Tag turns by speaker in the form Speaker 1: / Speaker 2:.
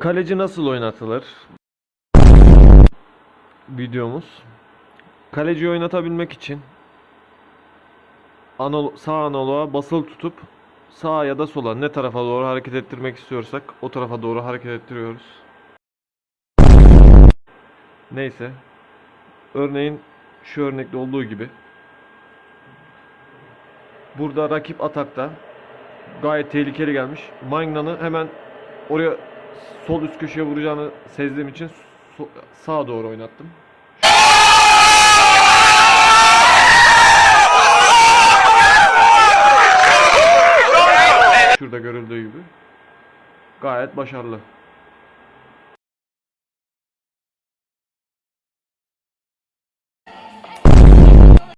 Speaker 1: Kaleci nasıl oynatılır? Videomuz. Kaleciyi oynatabilmek için anal sağ analoğa basılı tutup sağa ya da sola ne tarafa doğru hareket ettirmek istiyorsak o tarafa doğru hareket ettiriyoruz. Neyse. Örneğin şu örnekte olduğu gibi burada rakip atakta gayet tehlikeli gelmiş. Magnan'ı hemen oraya sol üst köşeye vuracağını sezdiğim için sağa doğru oynattım. Şurada görüldüğü gibi. Gayet başarılı.